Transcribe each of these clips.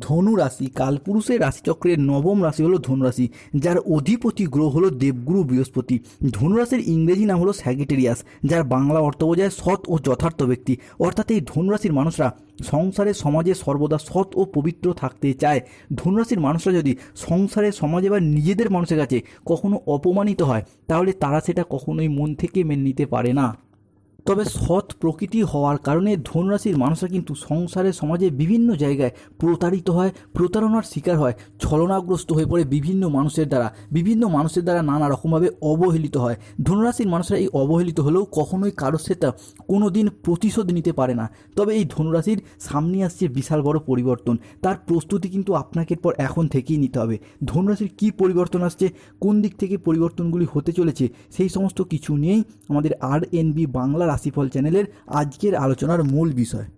ধনু রাশি কালপুরুষের রাশিচক্রের নবম রাশি হলো ধনুরাশি, যার অধিপতি গ্রহ হলো দেবগুরু বৃহস্পতি। ধনুরাশির ইংরেজি নাম হলো স্যাগিটেরিয়াস, যার বাংলা অর্থ বোঝায় সৎ ও যথার্থ ব্যক্তি। অর্থাৎ এই ধনুরাশির মানুষরা সংসারে, সমাজে সর্বদা সৎ ও পবিত্র থাকতে চায়। ধনুরাশির মানুষরা যদি সংসারে, সমাজে বা নিজেদের মানুষের কাছে কখনো অপমানিত হয়, তাহলে তারা সেটা কখনোই মন থেকে মেনে নিতে পারে না। তবে সৎ প্রকৃতি হওয়ার কারণে ধনুরাশির মানুষরা কিন্তু সংসারে, সমাজে বিভিন্ন জায়গায় প্রতারিত হয়, প্রতারণার শিকার হয়, ছলনাগ্রস্ত হয়ে পড়ে বিভিন্ন মানুষের দ্বারা, বিভিন্ন মানুষের দ্বারা নানা রকমভাবে অবহেলিত হয়। ধনুরাশির মানুষরা এই অবহেলিত হলেও কখনোই কারোর সেটা কোনো দিন প্রতিশোধ নিতে পারে না। তবে এই ধনুরাশির সামনে আসছে বিশাল বড় পরিবর্তন। তার প্রস্তুতি কিন্তু আপনাকে পর এখন থেকেই নিতে হবে। ধনুরাশির কী পরিবর্তন আসছে, কোন দিক থেকে পরিবর্তনগুলি হতে চলেছে, সেই সমস্ত কিছু নিয়েই আমাদের আর এন বি বাংলা রাশিফল চ্যানেলের আজকের আলোচনার মূল বিষয়।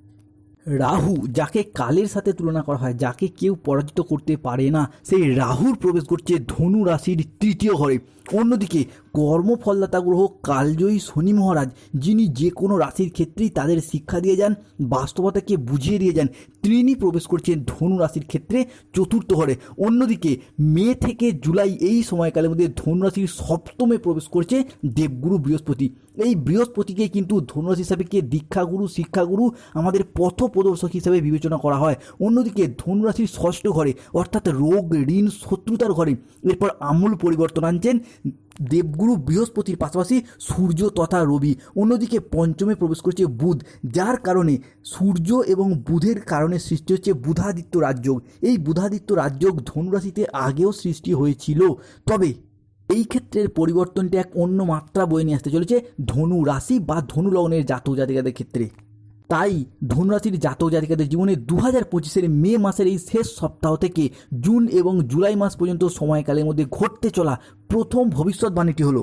রাহু, যাকে কালের সাথে তুলনা করা হয়, যাকে কেউ পরাজিত করতে পারে না, সেই রাহুর প্রবেশ করছে ধনু রাশির তৃতীয় ঘরে। অন্যদিকে কর্মফলদাতা গ্রহ কালজয়ী শনি মহারাজ, যিনি যে কোনো রাশির ক্ষেত্রেই তাদের শিক্ষা দিয়ে যান, বাস্তবতাকে বুঝিয়ে দিয়ে যান তিনি প্রবেশ করছেন ধনু রাশির ক্ষেত্রে চতুর্থ ঘরে। অন্যদিকে, মে থেকে জুলাই এই সময়কালের মধ্যে ধনু রাশির সপ্তমে প্রবেশ করছে দেবগুরু বৃহস্পতি। এই বৃহস্পতিকে কিন্তু ধনুরাশি হিসাবে কে দীক্ষাগুরু, শিক্ষাগুরু আমাদের পথ প্রদর্শক হিসাবে বিবেচনা করা হয়। অন্যদিকে ধনুরাশির ষষ্ঠ ঘরে, অর্থাৎ রোগ, ঋণ, শত্রুতার ঘরে, এরপর আমূল পরিবর্তন আনছেন দেবগুরু বৃহস্পতির পাশাপাশি সূর্য তথা রবি। অন্যদিকে পঞ্চমে প্রবেশ করছে বুধ, যার কারণে সূর্য এবং বুধের কারণে সৃষ্টি হচ্ছে বুধাদিত্য রাজযোগ। এই বুধাদিত্য রাজযোগ ধনুরাশিতে আগেও সৃষ্টি হয়েছিল। তবে এই ক্ষেত্রের পরিবর্তনটি এক অন্য মাত্রা বয়ে নিয়ে আসতে চলেছে ধনু রাশি বা ধনু লগ্নের জাতক জাতিকাদের ক্ষেত্রে। তাই ধনুরাশির জাতক জাতিকাদের জীবনে দু হাজার পঁচিশের মে মাসের এই শেষ সপ্তাহ থেকে জুন এবং জুলাই মাস পর্যন্ত সময়কালের মধ্যে ঘটতে চলা প্রথম ভবিষ্যৎবাণীটি হলো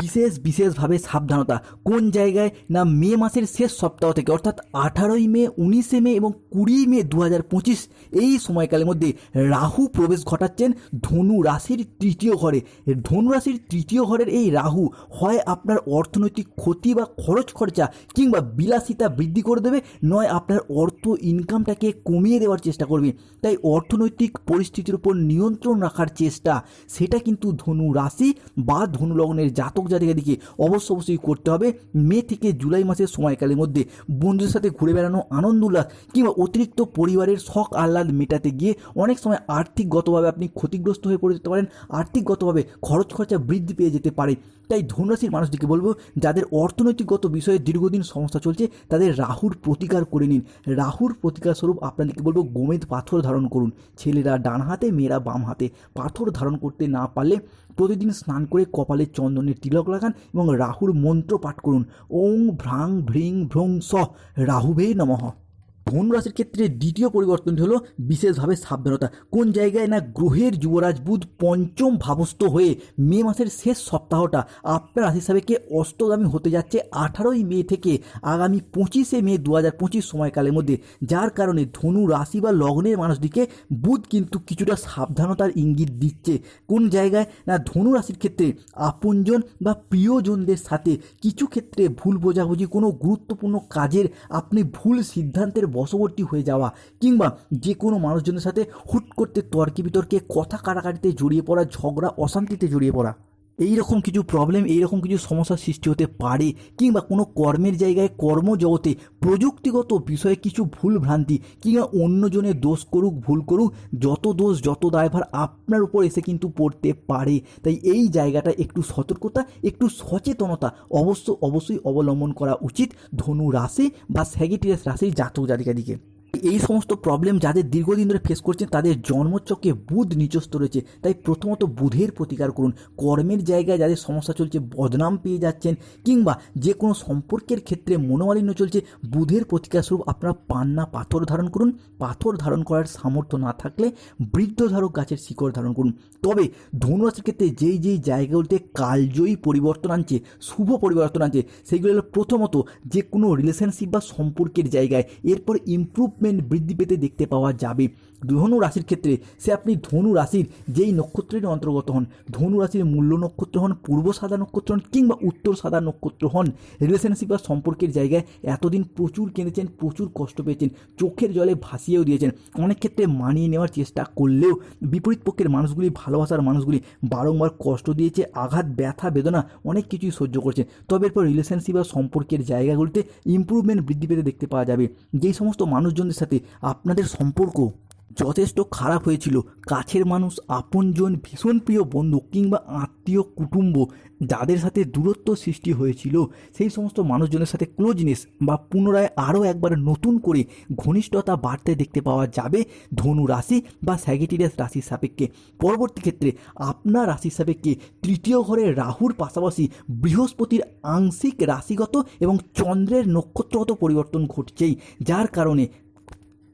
বিশেষ বিশেষভাবে সাবধানতা। কোন জায়গায়? না, মে মাসের শেষ সপ্তাহ থেকে, অর্থাৎ আঠারোই মে, উনিশে মে এবং কুড়ি মে দু পঁচিশ, এই সময়কালের মধ্যে রাহু প্রবেশ ঘটাচ্ছেন ধনু রাশির তৃতীয় ঘরে। ধনু রাশির তৃতীয় ঘরের এই রাহু হয় আপনার অর্থনৈতিক ক্ষতি বা খরচ খরচা কিংবা বিলাসিতা বৃদ্ধি করে দেবে, নয় আপনার অর্থ ইনকামটাকে কমিয়ে দেওয়ার চেষ্টা করবে। তাই অর্থনৈতিক পরিস্থিতির উপর নিয়ন্ত্রণ রাখার চেষ্টা, সেটা কিন্তু ধনু রাশি বা ধনু লগ্নের জাত জাতক জাতিকাদিকে অবশ্য অবশ্যই করতে হবে। মে থেকে জুলাই মাসের সময়কালের মধ্যে বন্ধুদের সাথে ঘুরে বেড়ানো আনন্দ উল্লাস কিংবা অতিরিক্ত পরিবারের শখ আহ্লাদ মেটাতে গিয়ে অনেক সময় আর্থিকগতভাবে আপনি ক্ষতিগ্রস্ত হয়ে পড়ে যেতে পারেন। আর্থিকগতভাবে খরচ খরচা বৃদ্ধি পেয়ে যেতে পারে। তাই ধনুরাশির মানুষদেরকে বলব, যাদের অর্থনৈতিকগত বিষয়ে দীর্ঘদিন সমস্যা চলছে, তাদের রাহুর প্রতিকার করে নিন। রাহুর প্রতিকার স্বরূপ আপনাদেরকে বলব, গোমেদ পাথর ধারণ করুন। ছেলেরা ডান হাতে, মেয়েরা বাম হাতে। পাথর ধারণ করতে না পারলে প্রতিদিন স্নান করে কপালে চন্দনের তিলক লাগান এবং রাহুর মন্ত্র পাঠ করুন। ওং ভ্রাং ভ্রিং ভ্রং স রাহুভে নমঃ। ধনু রাশির ক্ষেত্রে দ্বিতীয় পরিবর্তনটি হলো বিশেষভাবে সাবধানতা। কোন জায়গায় না গ্রহের যুবরাজ বুধ পঞ্চম ভাবস্থ হয়ে মে মাসের শেষ সপ্তাহটা আপনার রাশি হিসাবেকে অস্তগামী হতে যাচ্ছে আঠারোই মে থেকে আগামী পঁচিশে মে দু হাজার পঁচিশ সময়কালের মধ্যে। যার কারণে ধনু রাশি বা লগ্নের মানুষদিকে বুধ কিন্তু কিছুটা সাবধানতার ইঙ্গিত দিচ্ছে। কোন জায়গায় না ধনু রাশির ক্ষেত্রে আপনজন বা প্রিয়জনদের সাথে কিছু ক্ষেত্রে ভুল বোঝাবুঝি, কোনো গুরুত্বপূর্ণ কাজের আপনি ভুল সিদ্ধান্তের বশবর্তী হয়ে যাওয়া কিংবা যে কোনো মানুষজনের সাথে হুট করতে তর্কে বিতর্কে কথা কাটাকাটিতে জড়িয়ে পড়া, ঝগড়া, অশান্তিতে জড়িয়ে পড়া। এই রকম কিছু প্রবলেম এই রকম কিছু সমস্যার সৃষ্টি হতে পারে কিংবা কোনো কর্মের জায়গায়, কর্মজগতে প্রযুক্তিগত বিষয়ে কিছু ভুল ভ্রান্তি কিংবা অন্যজনের দোষ করুক, ভুল করুক, যত দোষ, যত দায়ভার আপনার উপর এসে কিন্তু পড়তে পারে। তাই এই জায়গাটা একটু সতর্কতা, একটু সচেতনতা অবশ্য, অবশ্যই অবলম্বন করা উচিত ধনু রাশি বা স্যাগিটিয়াস রাশির জাতক জাতিকাদিকে। এই সমস্ত প্রবলেম যাদের দীর্ঘদিন ধরে ফেস করছেন, তাদের জন্মচক্রে বুধ নিচস্ত রয়েছে। তাই প্রথমত বুধের প্রতিকার করুন। কর্মের জায়গায় যাদের সমস্যা চলছে, বদনাম পেয়ে যাচ্ছেন কিংবা যে কোনো সম্পর্কের ক্ষেত্রে মনোমালিন্য চলছে, বুধের প্রতিকার স্বরূপ আপনারা পান্না পাথর ধারণ করুন। পাথর ধারণ করার সামর্থ্য না থাকলে বৃদ্ধধারক গাছের শিকড় ধারণ করুন। তবে ধনুরাশির ক্ষেত্রে যেই যেই জায়গাগুলিতে কালজয়ী পরিবর্তন আনছে, শুভ পরিবর্তন আনছে সেইগুলো হলো প্রথমত যে কোনো রিলেশনশিপ বা সম্পর্কের জায়গায়। এরপর ইমপ্রুভমেন্ট বৃদ্ধি পেতে দেখতে পাওয়া যাবে। ধনু রাশির ক্ষেত্রে সে আপনি ধনু রাশির যেই নক্ষত্রের অন্তর্গত হন, ধনু রাশির মূল্য নক্ষত্র হন, পূর্ব সাদা নক্ষত্র হন কিংবা উত্তর সাদা নক্ষত্র হন রিলেশনশিপ বা সম্পর্কের জায়গায় এতদিন প্রচুর কেঁদেছেন, প্রচুর কষ্ট পেয়েছেন, চোখের জলে ভাসিয়েও দিয়েছেন। অনেক ক্ষেত্রে মানিয়ে নেওয়ার চেষ্টা করলেও বিপরীত পক্ষের মানুষগুলি, ভালোবাসার মানুষগুলি বারংবার কষ্ট দিয়েছে, আঘাত, ব্যথা, বেদনা অনেক কিছুই সহ্য করছে। তবে এরপর রিলেশনশিপ বা সম্পর্কের জায়গাগুলিতে ইম্প্রুভমেন্ট বৃদ্ধি পেতে দেখতে পাওয়া যাবে। যেই সমস্ত মানুষজনদের সাথে আপনাদের সম্পর্ক যথেষ্ট খারাপ হয়েছিল। কাছের মানুষ, আপনজন, ভীষণ প্রিয় বন্ধু কিংবা আত্মীয়, কুটুম্ব যাদের সাথে দূরত্ব সৃষ্টি হয়েছিল, সেই সমস্ত মানুষজনের সাথে ক্লোজনেস বা পুনরায় আরও একবার নতুন করে ঘনিষ্ঠতা বাড়তে দেখতে পাওয়া যাবে ধনু রাশি বা স্যাগিটিরিয়াস রাশির সাপেক্ষে। পরবর্তী ক্ষেত্রে আপনার রাশির সাপেক্ষে তৃতীয় ঘরে রাহুর পাশাপাশি বৃহস্পতির আংশিক রাশিগত এবং চন্দ্রের নক্ষত্রগত পরিবর্তন ঘটছেই, যার কারণে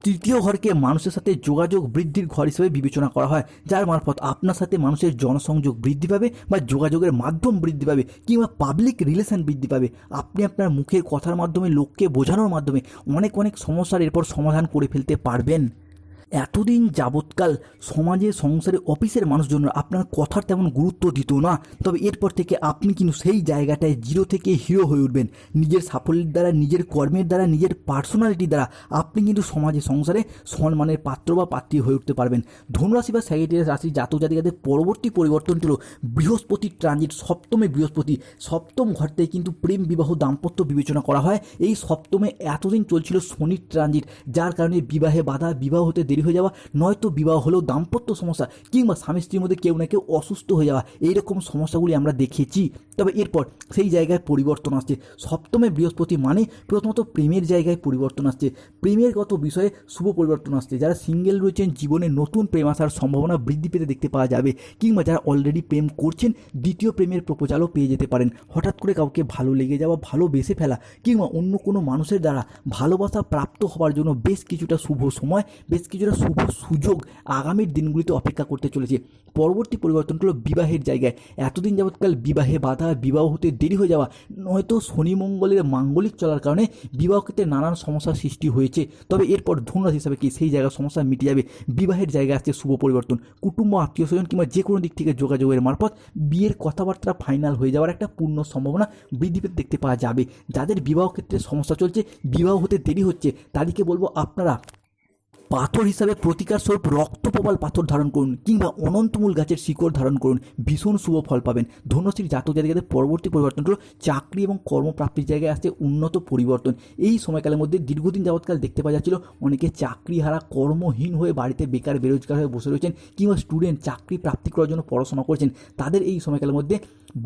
তৃতীয় ঘরকে মানুষের সাথে যোগাযোগ বৃদ্ধির ঘর হিসেবে বিবেচনা করা হয়, যার মারফত আপনার সাথে মানুষের জনসংযোগ বৃদ্ধি পাবে বা যোগাযোগের মাধ্যম বৃদ্ধি পাবে কিংবা পাবলিক রিলেশন বৃদ্ধি পাবে। আপনি আপনার মুখের কথার মাধ্যমে, লোককে বোঝানোর মাধ্যমে অনেক অনেক সমস্যার এরপর সমাধান করে ফেলতে পারবেন। এতদিন যাবৎকাল সমাজে, সংসারে, অফিসের মানুষজন আপনার কথার তেমন গুরুত্ব দিত না। তবে এরপর থেকে আপনি কিন্তু সেই জায়গাটায় জিরো থেকে হিরো হয়ে উঠবেন। নিজের সাফল্যের দ্বারা, নিজের কর্মের দ্বারা, নিজের পার্সোনালিটি দ্বারা আপনি কিন্তু সমাজে, সংসারে সম্মানের পাত্র বা পাত্রী হয়ে উঠতে পারবেন। ধনুরাশি বা স্যাগিটিয়াস রাশি জাতক জাতিকাদের পরবর্তী পরিবর্তন ছিল বৃহস্পতি ট্রানজিট সপ্তমে বৃহস্পতি। সপ্তম ঘর থেকে কিন্তু প্রেম, বিবাহ, দাম্পত্য বিবেচনা করা হয়। এই সপ্তমে এতদিন চলছিল শনির ট্রানজিট যার কারণে বিবাহে বাধা, বিবাহ হতে দেরি হয়ে যাওয়া, নয়তো বিবাহ হলেও দাম্পত্য সমস্যা কিংবা স্বামী স্ত্রীর মধ্যে কেউ না কেউ অসুস্থ হয়ে যাওয়া, এইরকম সমস্যাগুলি আমরা দেখেছি। তবে এরপর সেই জায়গায় পরিবর্তন আসছে। সপ্তমে বৃহস্পতি মানে প্রথমত প্রেমের জায়গায় পরিবর্তন আসছে। প্রেমের গত বিষয়ে শুভ পরিবর্তন আসছে। যারা সিঙ্গেল রয়েছেন, জীবনে নতুন প্রেম আসার সম্ভাবনা বৃদ্ধি পেতে দেখতে পাওয়া যাবে। কিংবা যারা অলরেডি প্রেম করছেন, দ্বিতীয় প্রেমের প্রপোজালও পেয়ে যেতে পারেন। হঠাৎ করে কাউকে ভালো লেগে যাওয়া ভালোবেসে ফেলা কিংবা অন্য কোনো মানুষের দ্বারা ভালোবাসা প্রাপ্ত হওয়ার জন্য বেশ কিছুটা শুভ সময়, বেশ কিছুটা শুভ সুযোগ আগামীর দিনগুলিতে অপেক্ষা করতে চলেছে। পরবর্তী পরিবর্তন হলো বিবাহের জায়গায়। এতদিন যাবৎকাল বিবাহে বাধা, বিবাহ হতে দেরি হয়ে যাওয়া, নয়তো শনি মঙ্গলের মাঙ্গলিক চলার কারণে বিবাহ ক্ষেত্রে নানান সমস্যার সৃষ্টি হয়েছে। তবে এরপর ধনুরাশি হিসাবে কি সেই জায়গার সমস্যা মিটে যাবে? বিবাহের জায়গায় আসছে শুভ পরিবর্তন। কুটুম্ব, আত্মীয় স্বজন কিংবা যে কোনো দিক থেকে যোগাযোগের মারফত বিয়ের কথাবার্তা ফাইনাল হয়ে যাওয়ার একটা পূর্ণ সম্ভাবনা বৃদ্ধি পেতে দেখতে পাওয়া যাবে। যাদের বিবাহ ক্ষেত্রে সমস্যা চলছে, বিবাহ হতে দেরি হচ্ছে, তাদেরকে বলব আপনারা পাথর হিসাবে প্রতিকার স্বরূপ রক্তপ্রবাল পাথর ধারণ করুন কিংবা অনন্তমূল গাছের শিকড় ধারণ করুন। ভীষণ শুভ ফল পাবেন। ধনুশ্রীর জাতক জাতিকাদের পরবর্তী পরিবর্তন হলো চাকরি এবং কর্মপ্রাপ্তির জায়গায় আসছে উন্নত পরিবর্তন। এই সময়কালের মধ্যে দীর্ঘদিন যাবৎকাল দেখতে পাওয়া যাচ্ছিল অনেকে চাকরি হারা কর্মহীন হয়ে বাড়িতে বেকার, বেরোজগার হয়ে বসে রয়েছেন কিংবা স্টুডেন্ট চাকরি প্রাপ্তি করার জন্য পড়াশোনা করছেন। তাদের এই সময়কালের মধ্যে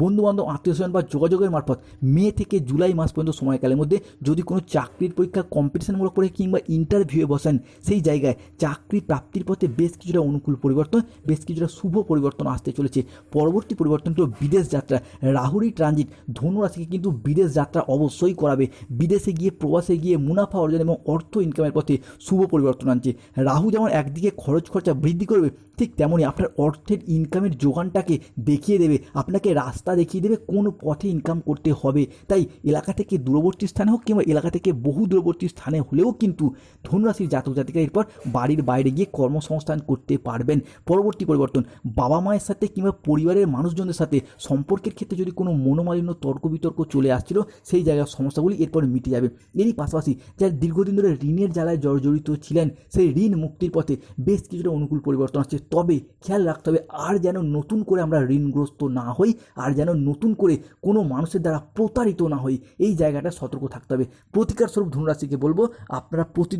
বন্ধুবান্ধব, আত্মীয় স্বজন বা যোগাযোগের মারফত মে থেকে জুলাই মাস পর্যন্ত সময়কালের মধ্যে যদি কোনো চাকরির পরীক্ষা কম্পিটিশনমূলক করে কিংবা ইন্টারভিউয়ে বসেন, সেই জায়গায় চাকরি প্রাপ্তির পথে বেশ কিছুটা অনুকূল পরিবর্তন, বেশ কিছুটা শুভ পরিবর্তন আসতে চলেছে। পরবর্তী পরিবর্তন হলো বিদেশ যাত্রা। রাহুরি ট্রানজিট ধনুরাশিকে কিন্তু বিদেশ যাত্রা অবশ্যই করাবে। বিদেশে গিয়ে, প্রবাসে গিয়ে মুনাফা অর্জন এবং অর্থ ইনকামের পথে শুভ পরিবর্তন আনছে। রাহু যেমন একদিকে খরচ খরচা বৃদ্ধি করবে ঠিক তেমনই আপনার অর্থের ইনকামের যোগানটাকে দেখিয়ে দেবে, আপনাকে রাস্তা দেখিয়ে দেবে কোন পথে ইনকাম করতে হবে। তাই এলাকা থেকে দূরবর্তী স্থানে হোক কিংবা এলাকা থেকে বহু দূরবর্তী স্থানে হলেও কিন্তু ধনুরাশির জাতক জাতিকা এরপর বাড়ির বাইরে গিয়ে কর্মসংস্থান করতে পারবেন। পরবর্তী পরিবর্তন, বাবা মায়ের সাথে কিংবা পরিবারের মানুষজনদের সাথে সম্পর্কের ক্ষেত্রে যদি কোনো মনোমালিন্য তর্ক বিতর্ক চলে আসছিল, সেই জায়গার সমস্যাগুলি এরপর মিটে যাবে। এরই পাশাপাশি যারা দীর্ঘদিন ধরে ঋণের জ্বালায় জর্জরিত ছিলেন, সেই ঋণ মুক্তির পথে বেশ কিছুটা অনুকূল পরিবর্তন আসছে। তবে খেয়াল রাখতে হবে, আর যেন নতুন করে আমরা ঋণগ্রস্ত না হই, আর যেন নতুন করে কোনো মানুষের দ্বারা প্রতারিত না হই। এই জায়গাটা সতর্ক থাকতে হবে। প্রতিকার স্বরূপ ধনুরাশিকে বলব, আপনারা প্রতি